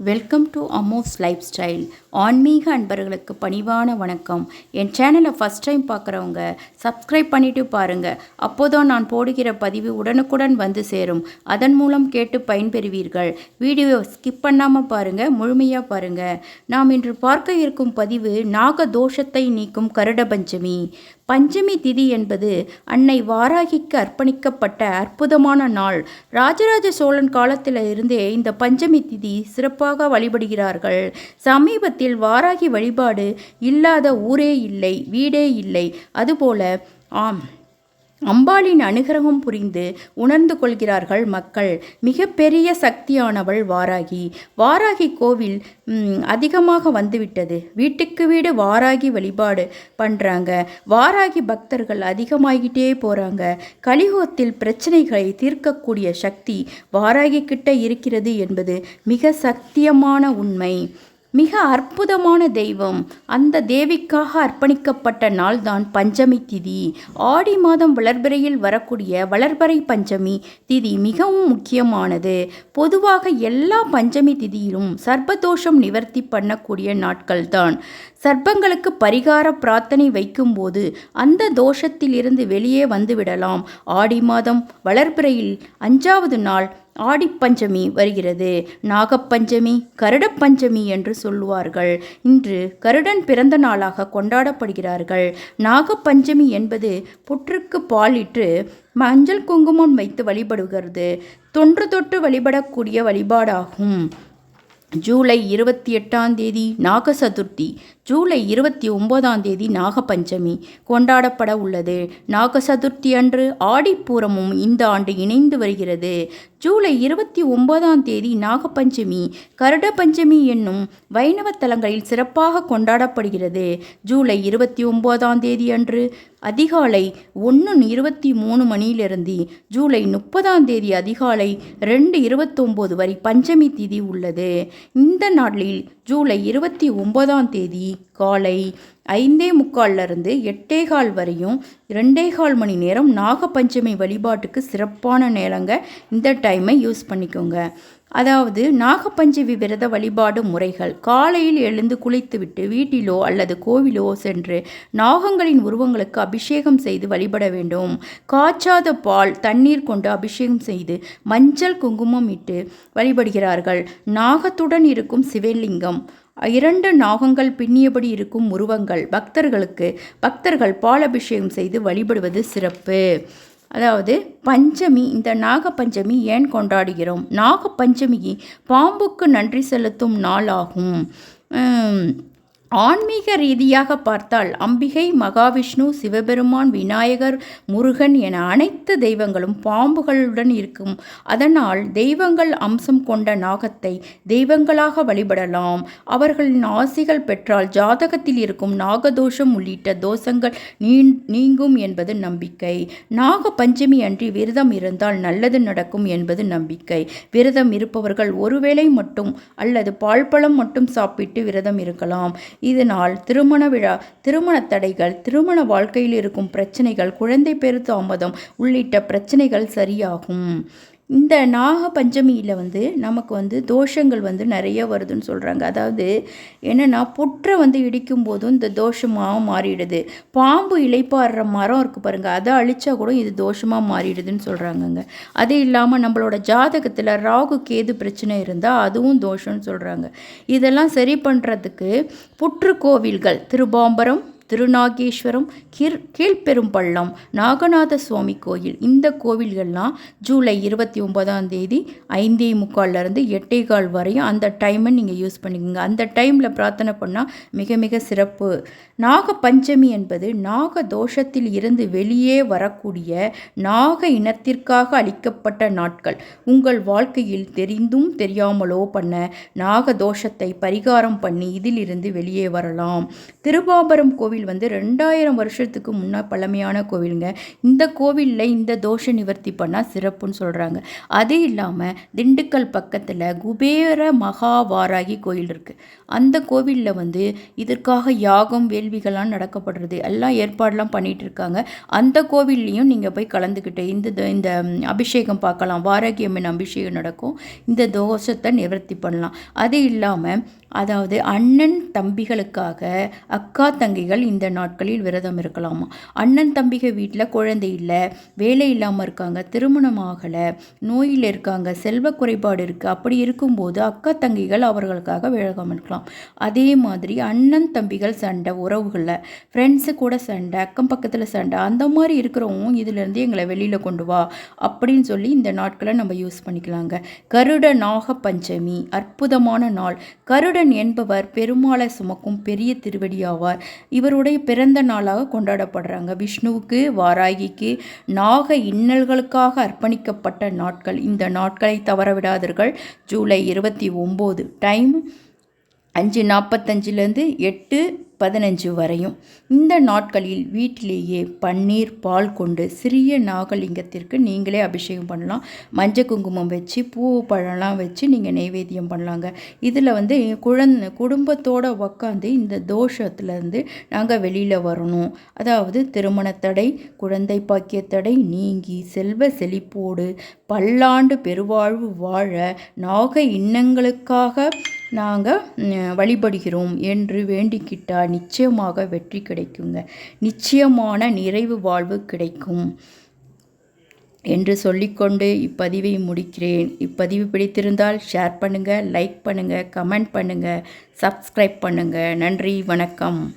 Welcome to Amos life style ஆன்மீக அன்பர்களுக்கு பணிவான வணக்கம். என் சேனலை ஃபஸ்ட் டைம் பார்க்குறவங்க சப்ஸ்கிரைப் பண்ணிவிட்டு பாருங்கள் அப்போதான் நான் போடுகிற பதிவு உடனுக்குடன் வந்து சேரும். அதன் மூலம் கேட்டு பயன்பெறுவீர்கள். வீடியோ ஸ்கிப் பண்ணாமல் பாருங்கள் முழுமையாக பாருங்கள் நாம் இன்று பார்க்க இருக்கும் பதிவு நாக தோஷத்தை நீக்கும் கருட பஞ்சமி. பஞ்சமி திதி என்பது அன்னை வாராகிக்கு அர்ப்பணிக்கப்பட்ட அற்புதமான நாள். ராஜராஜ சோழன் காலத்தில் இருந்தே இந்த பஞ்சமி திதி சிறப்பாக வழிபடுகிறார்கள். சமீபத்தில் வாராகி வழிபாடு இல்லாத ஊரே இல்லை வீடே இல்லை. அதுபோல ஆம் அம்பாளின் அனுகிரகம் புரிந்து உணர்ந்து கொள்கிறார்கள் மக்கள். மிகப்பெரிய சக்தியானவள் வாராகி. வாராகி கோவில் அதிகமாக வந்துவிட்டது. வீட்டுக்கு வீடு வாராகி வழிபாடு பண்ணுறாங்க வாராகி பக்தர்கள் அதிகமாகிட்டே போகிறாங்க கலிகோத்தில் பிரச்சனைகளை தீர்க்கக்கூடிய சக்தி வாராகி கிட்ட இருக்கிறது என்பது மிக சத்தியமான உண்மை. மிக அற்புதமான தெய்வம். அந்த தேவிக்காக அர்ப்பணிக்கப்பட்ட நாள்தான் பஞ்சமி திதி. ஆடி மாதம் வளர்பிறையில் வரக்கூடிய வளர்பறை பஞ்சமி திதி மிகவும் முக்கியமானது. பொதுவாக எல்லா பஞ்சமி திதியிலும் சர்ப்பதோஷம் நிவர்த்தி பண்ணக்கூடிய நாட்கள்தான். சர்ப்பங்களுக்கு பரிகார பிரார்த்தனை வைக்கும்போது அந்த தோஷத்திலிருந்து வெளியே வந்துவிடலாம். ஆடி மாதம் வளர்பிறையில் அஞ்சாவது நாள் ஆடிப்பஞ்சமி வருகிறது. நாகப்பஞ்சமி கருடப்பஞ்சமி என்று சொல்லுவார்கள். இன்று கருடன் பிறந்த நாளாக கொண்டாடப்படுகிறார்கள். நாகப்பஞ்சமி என்பது புற்றுக்கு பாலிட்டு மஞ்சள் குங்குமம் வைத்து வழிபடுகிறது. தொன்று தொட்டு வழிபடக்கூடிய வழிபாடாகும். ஜூலை இருபத்தி எட்டாம் தேதி நாக சதுர்த்தி ஜூலை இருபத்தி ஒன்பதாம் தேதி நாகபஞ்சமி கொண்டாடப்பட உள்ளது. நாக சதுர்த்தி அன்று ஆடிப்பூரமும் இந்த ஆண்டு இணைந்து வருகிறது. ஜூலை இருபத்தி ஒன்பதாம் தேதி நாகபஞ்சமி கருட பஞ்சமி என்னும் வைணவ தலங்களில் சிறப்பாக கொண்டாடப்படுகிறது. ஜூலை இருபத்தி ஒன்பதாம் தேதி அன்று அதிகாலை ஒன்று இருபத்தி மூணு மணியிலிருந்து ஜூலை முப்பதாம் தேதி அதிகாலை ரெண்டு இருபத்தொம்போது வரை பஞ்சமி திதி உள்ளது. இந்த நாளில் ஜூலை இருபத்தி ஒன்பதாம் தேதி காலை ஐந்தே முக்கால்லேருந்து எட்டே கால் வரையும் ரெண்டே கால் மணி நேரம் நாகப்பஞ்சமி வழிபாட்டுக்கு சிறப்பான நேரங்க. இந்த டைமை யூஸ் பண்ணிக்கோங்க. அதாவது நாகப்பஞ்சமி விரத வழிபாடு முறைகள். காலையில் எழுந்து குளித்துவிட்டு வீட்டிலோ அல்லது கோவிலோ சென்று நாகங்களின் உருவங்களுக்கு அபிஷேகம் செய்து வழிபட வேண்டும். காய்ச்சாத பால் தண்ணீர் கொண்டு அபிஷேகம் செய்து மஞ்சள் குங்குமம் இட்டு வழிபடுகிறார்கள். நாகத்துடன் இருக்கும் சிவலிங்கம். இரண்டு நாகங்கள் பின்னியபடி இருக்கும் உருவங்கள் பக்தர்களுக்கு பக்தர்கள் பாலபிஷேகம் செய்து வழிபடுவது சிறப்பு. அதாவது பஞ்சமி இந்த நாக பஞ்சமி ஏன் கொண்டாடுகிறோம்? நாக பஞ்சமி பாம்புக்கு நன்றி செலுத்தும் நாளாகும். ஆகும் ஆன்மீக ரீதியாக பார்த்தால் அம்பிகை மகாவிஷ்ணு சிவபெருமான் விநாயகர் முருகன் என அனைத்து தெய்வங்களும் பாம்புகளுடன் இருக்கும். அதனால் தெய்வங்கள் அம்சம் கொண்ட நாகத்தை தெய்வங்களாக வழிபடலாம். அவர்களின் ஆசிகள் பெற்றால் ஜாதகத்தில் இருக்கும் நாகதோஷம் உள்ளிட்ட தோஷங்கள் நீ- நீங்கும் என்பது நம்பிக்கை. நாக பஞ்சமி அன்றி விரதம் இருந்தால் நல்லது நடக்கும் என்பது நம்பிக்கை. விரதம் இருப்பவர்கள் ஒருவேளை மட்டும் அல்லது பால்பழம் மட்டும் சாப்பிட்டு விரதம் இருக்கலாம். இதனால் திருமண விழா திருமண தடைகள் திருமண வாழ்க்கையில் இருக்கும் பிரச்சனைகள் குழந்தை பெரு தாமதம் உள்ளிட்ட பிரச்சனைகள் சரியாகும். இந்த நாக பஞ்சமியில் வந்து நமக்கு வந்து தோஷங்கள் வந்து நிறைய வருதுன்னு சொல்கிறாங்க அதாவது என்னென்னா புற்றை வந்து இடிக்கும் போதும் இந்த தோஷமாக மாறிடுது. பாம்பு இலைப்பாடுற மரம் இருக்குது பாருங்கள் அதை அழிச்சா கூட இது தோஷமாக மாறிடுதுன்னு சொல்கிறாங்கங்க அது இல்லாமல் நம்மளோட ஜாதகத்தில் ராகு கேது பிரச்சனை இருந்தால் அதுவும் தோஷம்னு சொல்கிறாங்க இதெல்லாம் சரி பண்ணுறதுக்கு புற்று கோவில்கள் திருபாம்பரம் திருநாகேஸ்வரம் கீழ் கீழ்பெரும்பள்ளம் நாகநாத சுவாமி கோயில். இந்த கோவில்கள்லாம் ஜூலை இருபத்தி ஒன்பதாம் தேதி ஐந்தே முக்கால்லேருந்து எட்டே கால் வரையும் அந்த டைமை நீங்கள் யூஸ் பண்ணிக்கோங்க. அந்த டைமில் பிரார்த்தனை பண்ணால் மிக மிக சிறப்பு. நாக பஞ்சமி என்பது நாக தோஷத்தில் இருந்து வெளியே வரக்கூடிய நாக இனத்திற்காக அளிக்கப்பட்ட நாட்கள். உங்கள் வாழ்க்கையில் தெரிந்தும் தெரியாமலோ பண்ண நாக தோஷத்தை பரிகாரம் பண்ணி இதிலிருந்து வெளியே வரலாம். திருவாபரம் கோவில் கோவில் வந்து ரெண்டாயிரம் வருஷத்துக்கு முன்னே பழமையான கோவிலுங்க. இந்த கோவிலில் இந்த தோஷ நிவர்த்தி பண்ணால் சிறப்புன்னு சொல்கிறாங்க அது இல்லாமல் திண்டுக்கல் பக்கத்தில் குபேர மகாவாராகி கோயில் இருக்குது அந்த கோவிலில் வந்து இதற்காக யாகம் வேள்விகள்லாம் நடக்கப்படுறது எல்லாம் ஏற்பாடெலாம் பண்ணிகிட்டு இருக்காங்க அந்த கோவில்லையும் நீங்கள் போய் கலந்துக்கிட்டு இந்த இந்த அபிஷேகம் பார்க்கலாம். வாராகி அம்மன் அபிஷேகம் நடக்கும். இந்த தோஷத்தை நிவர்த்தி பண்ணலாம். அது இல்லாமல் அதாவது அண்ணன் தம்பிகளுக்காக அக்கா தங்கைகள் இந்த நாட்களில் விரதம் இருக்கலாமா? அண்ணன் தம்பிக வீட்டில் குழந்தை இல்லை வேலை இல்லாமல் இருக்காங்க திருமணம் ஆகலை நோயில் இருக்காங்க செல்வ குறைபாடு இருக்குது அப்படி இருக்கும்போது அக்கா தங்கிகள் அவர்களுக்காக விரதம் இருக்கலாம். அதே மாதிரி அண்ணன் தம்பிகள் சண்டை உறவுகளில் ஃப்ரெண்ட்ஸு கூட சண்டை அக்கம் பக்கத்தில் சண்டை அந்த மாதிரி இருக்கிறவங்க இதிலேருந்து எங்களை வெளியில் கொண்டு வா அப்படின்னு சொல்லி இந்த நாட்களை நம்ம யூஸ் பண்ணிக்கலாங்க. கருட நாக பஞ்சமி அற்புதமான நாள். கருடன் என்பவர் பெருமாளை சுமக்கும் பெரிய திருவடியாவார். அவருடைய பிறந்த நாளாக கொண்டாடப்படுறாங்க. விஷ்ணுவுக்கு வாராகிக்கு நாக இன்னல்களுக்காக அர்ப்பணிக்கப்பட்ட நாட்கள். இந்த நாட்களை தவறவிடாதீர்கள். ஜூலை இருபத்தி ஒம்பது டைம் அஞ்சு நாற்பத்தஞ்சிலேருந்து எட்டு பதினஞ்சு வரையும். இந்த நாட்களில் வீட்டிலேயே பன்னீர் பால் கொண்டு சிறிய நாகலிங்கத்திற்கு நீங்களே அபிஷேகம் பண்ணலாம். மஞ்சள் குங்குமம் வச்சு பூ பழம்லாம் வச்சு நீங்கள் நைவேத்தியம் பண்ணலாங்க. இதில் வந்து குழந்த குடும்பத்தோடு உக்காந்து இந்த தோஷத்துலேருந்து நாங்கள் வெளியில் வரணும். அதாவது திருமணத்தடை குழந்தை பாக்கியத்தடை நீங்கி செல்வ செழிப்போடு பல்லாண்டு பெருவாழ்வு வாழ நாக இன்னங்களுக்காக நாங்கள் வழிபடுகிறோம் என்று வேண்டிக்கிட்டால் நிச்சயமாக வெற்றி கிடைக்குங்க. நிச்சயமான நிறைவு வாழ்வு கிடைக்கும். என்று சொல்லிக்கொண்டு இப்பதிவை முடிக்கிறேன். இப்பதிவு பிடித்திருந்தால் ஷேர் பண்ணுங்கள் லைக் பண்ணுங்கள் கமெண்ட் பண்ணுங்கள் சப்ஸ்கிரைப் பண்ணுங்கள் நன்றி வணக்கம்.